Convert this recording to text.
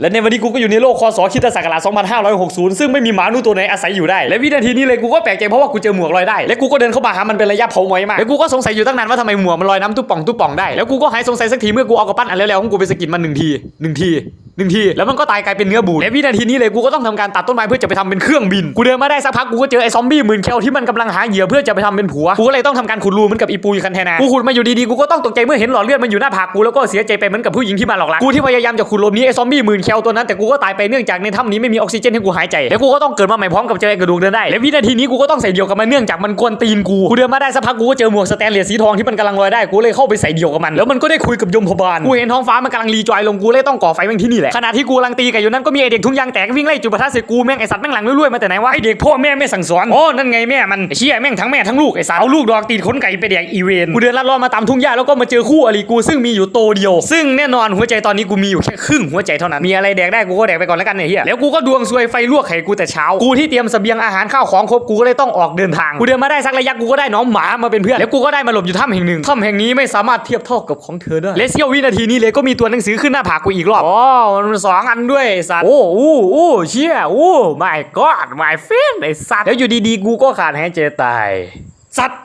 และในวันนี้กูก็อยู่ในโลกคศคิดศักราช2560 ซึ่งไม่มีหมาหนูตัวไหนอาศัยอยู่ได้ และวินาทีนี้เลยกูก็แปลกใจเพราะว่ากูเจอหมวกลอยได้ และกูก็เดินเข้ามาหามันเป็นระยะเผาหมอยมาก และกูก็สงสัยอยู่ตั้งนานว่าทำไมหมวกมันลอยน้ำตุ๊ป่องตุ๊ป่องได้ แล้วกูก็หายสงสัยสักทีเมื่อกูเอากระปั้นอันแล้วๆของกูไปสกิดมันหนึ่งทีหนึ่งทีหนึ่งทีแล้วมันก็ตายกลายเป็นเนื้อบูดและวินาทีนี้เลยกูก็ต้องทำการตัดต้นไม้เพื่อจะไปทำเป็นเครื่องบิน กูเดินมาได้สักพักกูก็เจอไอ้ซอมบี้หมื่นแคลที่มันกำลังหาเหยื่อเพื่อจะไปทำเป็นผัว กูก็เลยต้องทำการขุดรูเหมือนกับอีปูคันเทนากูขุดมาอยู่ดีๆ กูก็ต้องตกใจเมื่อเห็นหลอดเลือดมันอยู่หน้าผากกูแล้วก็เสียใจไปเหมือนกับผู้หญิงที่มาหลอกลัก กูที่พยายามจะขุดหลบหนี้ไอ้ซอมบี้หมื่นแคลตัวนั้นแต่กูก็ตายไปเนื่องจากในถ้ำนี้ไม่มีออกซิเจนให้กูหายใจ แล้วกูก็ต้องเกิดมาใหม่พร้อมกับเจอไอ้กระดูกเดินได้ และวินาทีนี้กูก็ต้องใส่เดี่ยวกับมันเนื่องจากมันกวนตีนกู กูเดินมาได้สักพักกูก็เจอหมวกสแตนเลสสีทองที่มันกำลังลอยได้ กูเลยเข้าไปใส่เดี่ยวกับมัน แล้วมันก็ได้คุยกับยมพบาล กูเห็นท้องฟ้ามันกำลังรีจอยลง กูเลยต้องก่อไฟแม่งที่นี่แหละขณะที่กูกำลังตีกันอยู่นั้นก็มีไอเด็กทุ่งยางแตกวิ่งไล่จุดประทัดใส่กูแม่งไอสัตว์แม่งหลังรวยๆมาแต่ไหนวะไอเด็กพ่อแม่ไม่สั่งสอนอ๋อนั่นไงแม่มันไอเชี่ยแม่งทั้งแม่ทั้งลูกไอสัตว์เอาลูกดอกตีนขนไก่ไปแดกอีเวนกูเดินลัดเลอมาตามทุ่งหญ้าแล้วก็มาเจอคู่อริกูซึ่งมีอยู่โตวเดียว ซึ่งแน่นอนหัวใจตอนนี้กูมีอยู่แค่ครึ่งหัวใจเท่านั้นมีอะไรแดกได้กูก็แดกไปก่อนแล้วกันเนี่ยเฮียแล้วกูก็ดวงซวยไฟลวกไข่กูแต่เช้ากูที่เตรียมเสบียงอาหารข้าวของครบกูก็เลยต้องออกเดินทางกูเดินมาได้สักระยะกูก็ได้น้องหมามาเป็นเพื่อนแล้วกูก็ได้มาหลบอยู่ถ้ำแห่งหนึ่งถ้ำแห่งนี้ไม่สามารถเทียบเท่ากับของเธอได้และเสี้ยววินาทีนี้เลยก็มีตัวหนังสือขึ้นหน้าผากกูอีกรอบอ๋อมันสองอันด้วยไอ้สัตว์ โอ้โอ้โอ้เชี่ยโอ้ my god my friend ไอ้สัตว์ แล้วอยู่ดีๆ กูก็ขาดหายใจตาย สัตว์